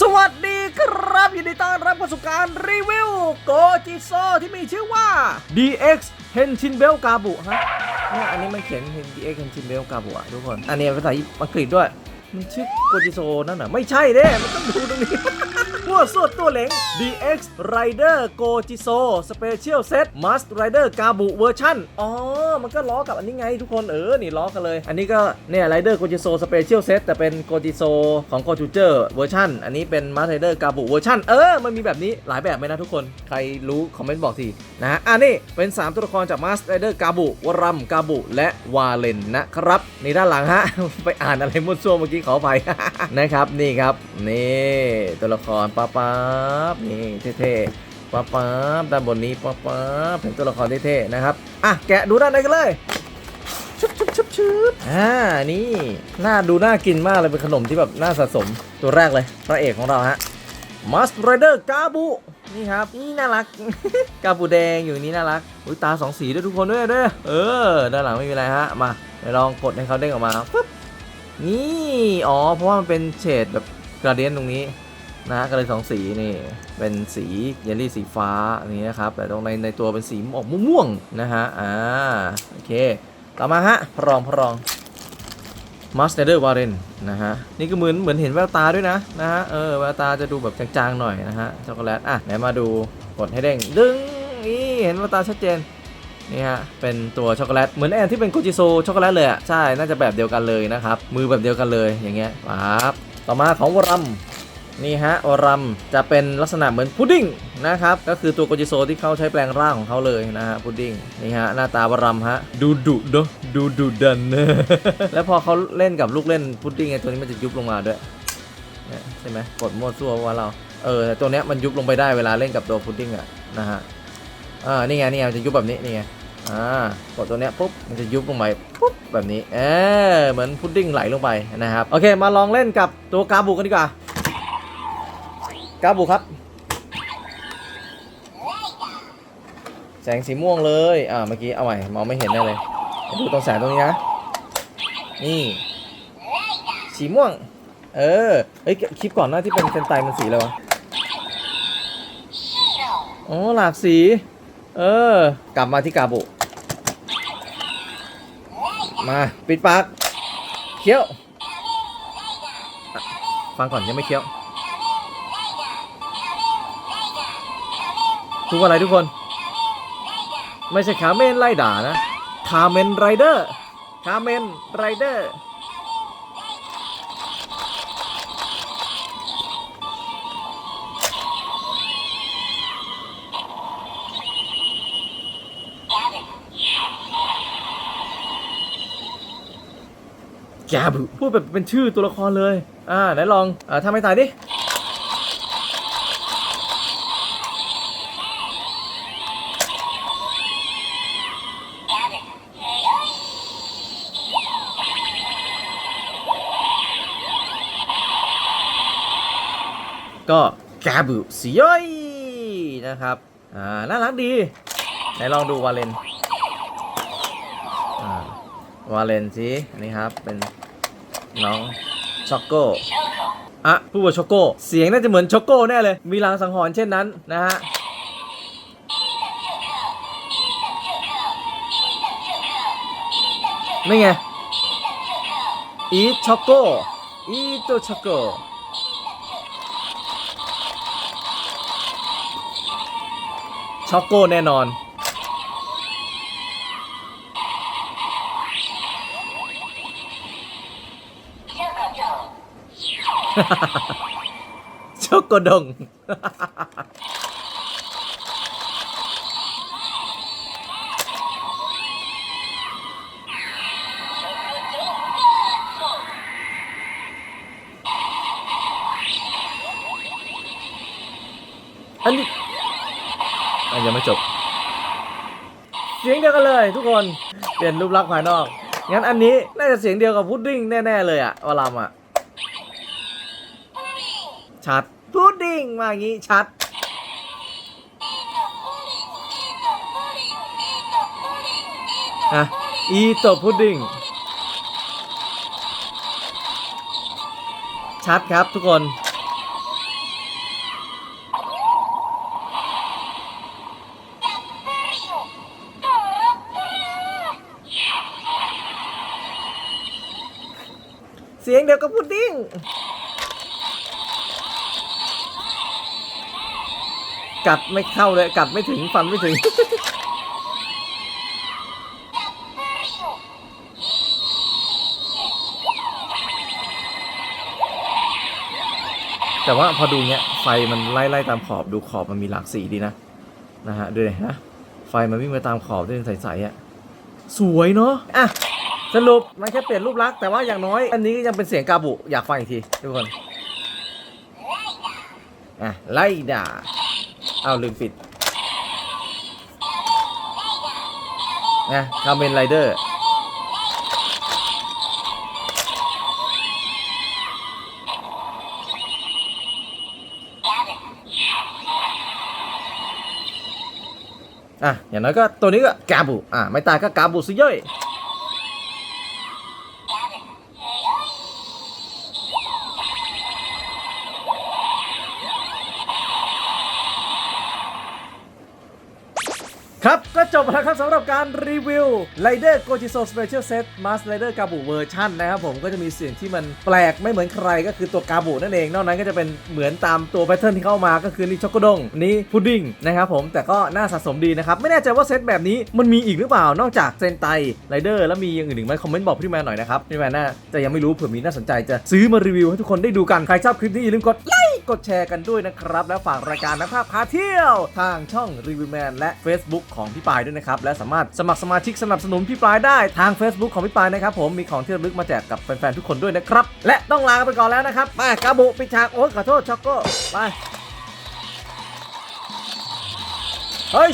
สวัสดีครับ ยินดีต้อนรับเข้าสู่การรีวิวโกจิโซที่มีชื่อว่า DX Henshin Bell g a b u ฮะเนี่ยอันนี้มันเขียน DX Henshin Bell กาบุอะทุกคน อันนี้ภาษาอังกฤษด้วย มันชื่อโกจิโซนั่นน่ะไม่ใช่เด้ มันต้องดูตรงนี้ มั่วสวดตัวเหลง DX Rider Gojiso Special Set Must Rider Gabu Version อ๋อ มันก็ล้อกับอันนี้ไงทุกคนเออ นี่ล้อกันเลย อันนี้ก็เนี่ย Rider Gojiso Special Set แต่เป็น Gojiso ของ g o j u j e r Version อันนี้เป็น Must Rider Gabu Version เออ มันมีแบบนี้หลายแบบไหมนะทุกคน ใครรู้คอมเมนต์บอกทีนะฮะอะนี่เป็น 3 ตัวละครจาก Must Rider Gabu วรัมกาบุและวาเลนนะครับนี่ด้านหลังฮะ ไปอ่านอะไรมั่วซั่วเมื่อกี้ขออภัยนะครับนี่ครับนี่ตัวละครป๊าป๊านี่เท่ๆป๊าป๊าด้านบนนี้ป๊าป๊าเป็นตัวละครเท่ๆนะครับ อะ แกะดูด้านในกันเลยชุบชุบชุบชุบอ่า นี่น่าดูน่ากินมากเลยเป็นขนมที่แบบน่าสะสมตัวแรกเลย พระเอกของเราฮะมัสไรเดอร์กาบูนี่ครับ นี่น่ารัก กาบูแดงอยู่นี่น่ารักอุ้ยตาสองสีด้วยทุกคนด้วยด้วยเออ ด้านหลังไม่มีอะไรฮะ มาลองกดให้เขาเด้งออกมาปึ๊บนี่ อ๋อ เพราะว่ามันเป็นเฉดแบบกระเดียนตรงนี้ นะฮะก็เลยสองสีนี่เป็นสีเยลลี่สีฟ้าอันนี้นะครับ แต่ตรงในในตัวเป็นสีออกม่วงๆนะฮะอ่าโอเค ต่อมาฮะพรองพรองมาสเตอร์วาเรนนะฮะนี่ก็เหมือนเหมือนเห็นแววตาด้วยนะนะฮะเออแววตาจะดูแบบจางๆหน่อยนะฮะช็อกโกแลตอะไหนมาดูกดให้เด้งดึงนี่เห็นแววตาชัดเจนนี่ฮะ เป็นตัวช็อกโกแลต เหมือนแอนที่เป็นโกจิโซช็อกโกแลตเลยอะ ใช่ น่าจะแบบเดียวกันเลยนะครับ มือแบบเดียวกันเลย อย่างเงี้ยปั๊บต่อมาของวรัม นี่ฮะวรัมจะเป็นลักษณะเหมือนพุดดิ้งนะครับ ก็คือตัวโกจิโซที่เขาใช้แปลงร่างของเขาเลยนะฮะพุดดิ้งนี่ฮะหน้าตาวรัมฮะดูดุเนอะดูดุดันเนอะแล้วพอเขาเล่นกับลูกเล่นพุดดิ้งไอ้ตัวนี้มันจะยุบลงมาด้วยเนี่ยใช่ไหมกดมั่วซั่วว่าเราเออแต่ตัวเนี้ยมันยุบลงไปได้เวลาเล่นกับตัวพุดดิ้งอะนะฮะอ่านี่ไงนี่ไงมันจะยุบแบบนี้นี่ไงอ่ากดตัวเนี้ยปุ๊บมันจะยุบลงไปปุ๊บแบบนี้เออเหมือนพุดดิ้งไหลลงไปนะครับโอเคมาลองเล่นกับตัวกาบุกันดีกว่า กาบุครับ แสงสีม่วงเลย อ่า เมื่อกี้ เอาใหม่ มองไม่เห็นแน่เลย ดูตรงแสงตรงนี้นะ นี่ สีม่วง เออ เฮ้ย คลิปก่อนหน้าที่เป็นเซนไตมันสีอะไรวะอ๋อหลากสี เออ กลับมาที่กาบุ มา ปิดปาก เคี้ยว ฟังก่อนยังไม่เคี้ยว ทุกอะไรทุกคน ไม่ใช่คาเมนไล่ด่านะคาเมนไรเดอร์คาเมนไรเดอร์แกบพูดแบบเป็นชื่อตัวละครเลย อ่าไหนลอง อ่าทำให้ตายดิ ก็แกบุสีย่อยนะครับ อ่า น่ารักดี ไหนลองดูวาเลนวาเลนสิอันนี้ครับ เป็นน้องช็อกโกอะพูดว่าช็อกโกเสียงน่าจะเหมือนช็อกโกแน่เลย มีลางสังหรณ์เช่นนั้นนะฮะนี่ไงอีช็อกโกอีโตช็อกโก ช็อกโกแน่นอน ช็อกโกดง อันนี้ ยังไม่จบ เสียงเดียวกันเลยทุกคนเปลี่ยนรูปลักษณ์ภายนอก งั้นอันนี้น่าจะเสียงเดียวกับพุดดิ้งแน่ๆเลยอะวลามอะชัดพุดดิ้งมาอย่างงี้ชัดอะอีโตพุดดิ้งชัดครับทุกคน เสียงเดียวกับพุดดิ้ง กัดไม่เข้าเลย กัดไม่ถึงฟันไม่ถึง แต่ว่าพอดูเนี้ย ไฟมันไล่ไล่ตามขอบดูขอบมันมีหลากสีดีนะ นะฮะดูเลยฮะไฟมันวิ่งมาตามขอบด้วยใสๆอะ สวยเนาะอะ สรุปมันแค่เปลี่ยนรูปลักษณ์แต่ว่าอย่างน้อย อันนี้ยังเป็นเสียงกาบุ อยากฟังอีกทีทุกคนอะไล่ด่าเอาลืมปิดนะคาเมนไรเดอร์อะอย่างน้อยก็ตัวนี้ก็กาบุ อะ ไม่ตายก็กาบุซิเย่อย ครับ ก็จบแล้วครับสำหรับการรีวิว Rider Gojiso Special Set Mask Rider กาบุเวอร์ชันนะครับผมก็จะมีเสียงที่มันแปลกไม่เหมือนใครก็คือตัวกาบุนั่นเอง นอกนั้นก็จะเป็นเหมือนตามตัวแพทเทิร์นที่เข้ามาก็คือนี่ช็อกโกดงนี่พุดดิ้งนะครับผมแต่ก็น่าสะสมดีนะครับ ไม่แน่ใจว่าเซตแบบนี้มันมีอีกหรือเปล่านอกจากเซนไตไรเดอร์แล้วมีอย่างอื่นอีกไหมคอมเมนต์บอกพี่แมนหน่อยนะครับพี่แมนน่าจะยังไม่รู้เผื่อมีน่าสนใจจะซื้อมารีวิวให้ทุกคนได้ดูกันใครชอบคลิปนี้อย่าลืมกดไล ค์กดแชร์กันด้วยนะครับ แล้วฝากรายการนักภาพพาเที่ยว ทางช่องรีวิวแมนและ Facebook ของพี่ปายด้วยนะครับ และสามารถสมัครสมาชิกสนับสนุนพี่ปายได้ทาง Facebook ของพี่ปายนะครับผมมีของที่ระลึกมาแจกกับแฟนๆทุกคนด้วยนะครับและต้องลากันไปก่อนแล้วนะครับไปกาบุปิดฉากโอ๊ยขอโทษช็อกโก้ไปเฮ้ย